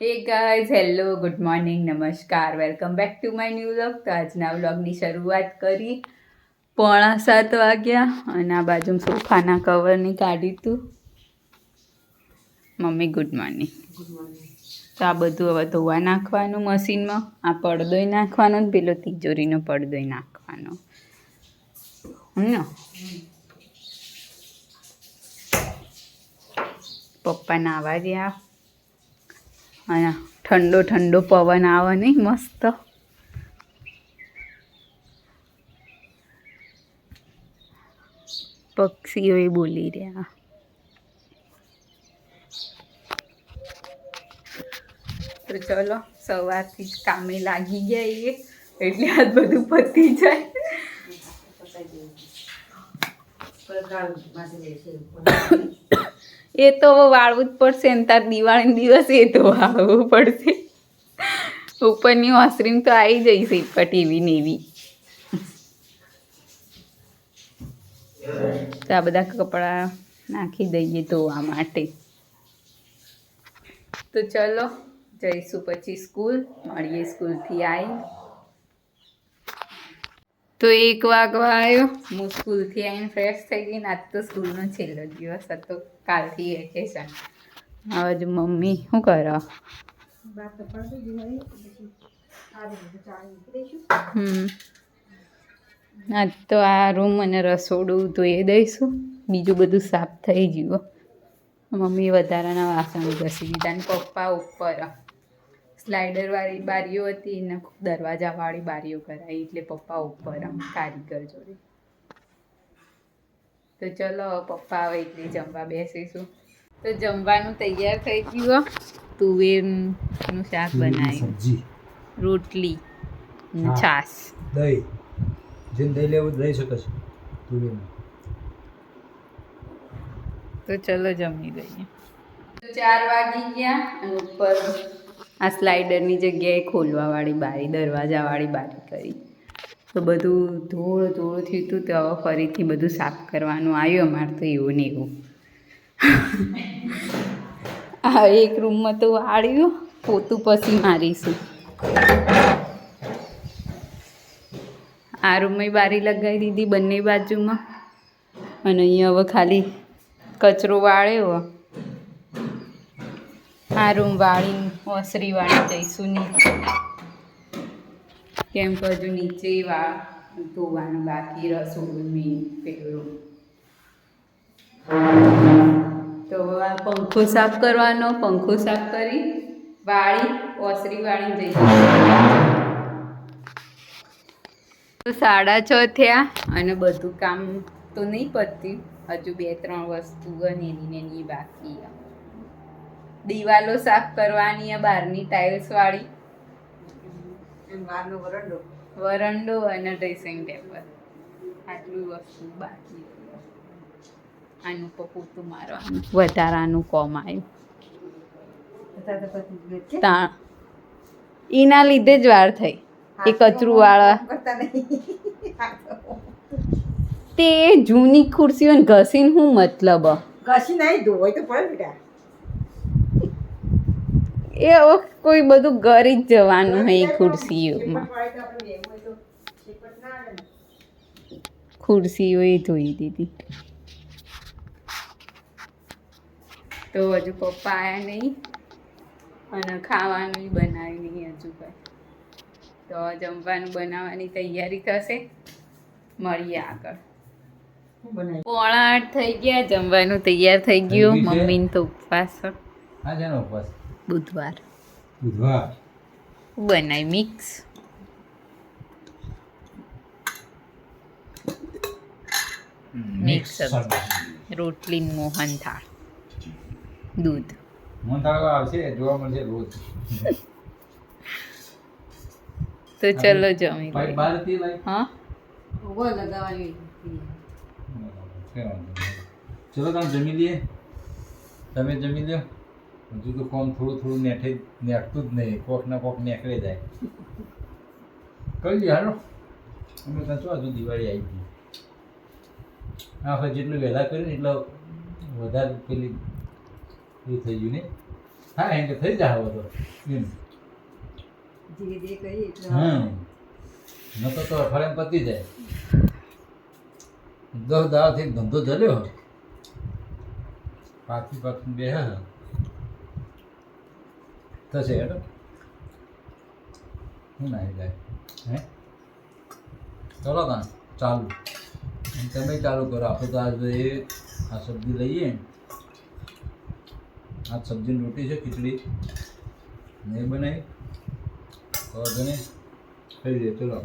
Hey guys hello good morning નમસ્કાર welcome back to my new vlog તો આજના વ્લોગની શરૂઆત કરી. પોણા સાત વાગ્યા અને આ બાજુ સોફાના કવરની કાઢી તું. મમ્મી ગુડ મોર્નિંગ તો આ બધું હવે ધોવા નાખવાનું મશીનમાં. આ પડદોય નાખવાનો ને પેલો તિજોરીનો પડદોય નાખવાનો. ને? પપ્પા નાવા ગયા. અને ઠંડો ઠંડો પવન આવે નહીં મસ્ત. પક્ષીઓ એ બોલી રહ્યા. તો ચલો, સવારથી જ કામે લાગી ગયા એ, એટલે આ બધું પતી જાય. એ તો વાળવું જ પડશે ને તાર દિવાળી દિવસ એ તો વાળવું પડશે. ઉપરની ઓસરીમ તો આવી જઈશ ઇપટ એવી ને એવી. તો આ બધા કપડાં નાખી દઈએ ધોવા માટે. તો ચલો, જઈશું પછી સ્કૂલ, મળીએ સ્કૂલથી આવી તો એક વાગવા આવ્યો, હું સ્કૂલથી આવીને ફ્રેશ થઈ ગઈ ને આજ તો સ્કૂલનો છેલ્લો દિવસ હતો. કાલથી વેકેશન હવે જ મમ્મી શું કરો? હમ. આજ તો આ રૂમ અને રસોડું ધોઈ દઈશું. બીજું બધું સાફ થઈ ગયું મમ્મી વધારાના વાસણ ઘસી દીધા ને પપ્પા ઉપર. સ્લાઇડરવાળી બારીઓ હતી ને દરવાજાવાળી બારીઓ કરાવી એટલે પપ્પા ઉપર કારીગર જોડે. તો ચલો પપ્પા આવે એટલે જમવા બેસીશું. તો જમવાનું તૈયાર થઈ ગયું. તુવેરનું શાક બનાવ્યું. રોટલી છાસ દહીં. જેને દહીં લેવું દહીં શકે છે. તુવેરનું. તો ચલો જમી લઈએ. તો ચાર વાગી ગયા અને ઉપર આ સ્લાઇડરની જગ્યાએ ખોલવાવાળી બારી દરવાજાવાળી બારી કરી. તો બધું ધૂળ ધૂળ થયું હતું તો હવે ફરીથી બધું સાફ કરવાનું આવ્યું. અમારે તો એવું ને એવું. આ એક રૂમમાં તો વાળ્યું. પોતું પછી મારીશું. આ રૂમમાં બારી લગાવી દીધી બંને બાજુમાં. અને અહીંયા હવે ખાલી કચરો વાળ્યો. આ રૂમ વાળીને ઓસરી વાળી જઈશું નીચે. કેમ કે હજુ નીચે વા, ધોવાનું બાકી, રસોડું મેં પેલું તો આ પંખો સાફ કરવાનો, પંખો સાફ કરી, વાળી, ઓસરી વાળી જઈ સાડા છ થયા અને બધું કામ તો નહીં પત્યું. હજુ બે ત્રણ વસ્તુ એની એની બાકી દિવાલો સાફ કરવાની બહારની ટાઇલ્સ વાળી. વરંડો. અને ડ્રેસિંગ ટેબલ. આટલું વસ્તુ બાકી. આનું પોતું મારવાનું વધારાનું કોમ આવ્યું તા એના લીધે જ વાર થઈ. એ કચરું વાળા તે જૂની ખુરશીઓ ઘસીને શું મતલબ? ઘસી નહીં ધોવાય તો પડે બેટા. એ કોઈ બધું ગરી જ જવાનું હોય ખુરશીઓમાં. ખુરશીઓ એ ધોઈ દીધી. તો હજુ પપ્પા આયા નહીં. અને ખાવાનું બનાવ્યું નહીં હજુ કંઈ. તો જમવાનું બનાવવાની તૈયારી થશે. મળીએ આગળ? પોણા આઠ થઈ ગયા જમવાનું તૈયાર થઈ ગયું. મમ્મી ગયું મમ્મીને તો ઉપવાસ. ઉપવાસ. બુધવાર. બુધવાર? બનાવી મિક્સ. મિક્સ. રોટલી મોહન થાળ. દૂધ. મોહન થાળો આવશે જોવા મળશે રોજ. તો ચલો જમી ભાઈ. બહાર હતી ભાઈ? હા? ઊભો લગાવવાની. ચલો તમે જમી લઈએ. તમે જમી લ્યો. હજુ તો કોમ થોડું થોડું નેઠે નેઠતું જ નહીં. કોક ના કોક નેકળે જાય. કહી હાલો. અમે ત્યાં શું હજુ દિવાળી આવી ગઈ? આ વખત જેટલું વહેલા કર્યું ને એટલો વધારે પેલી એ થઈ ગયું ને? હા એટલે થઈ જાય હવે તો. એમ. ધીરે ધીરે હમ. ન તો તો અઠવાડિયામાં પતી જાય. દસ દાડાથી ધંધો જલ્યો પાછી પાછું બે થશે હેડો. શું ના જાય, હે? ચલો કાં ચાલુ. તમે ચાલુ કરો. આપણે તો આજે આ સબ્જી લઈએ. આ સબ્જીની રોટી છે, ખીચડી. નહીં બનાવી. તો નહીં થઈ જાય ચલો.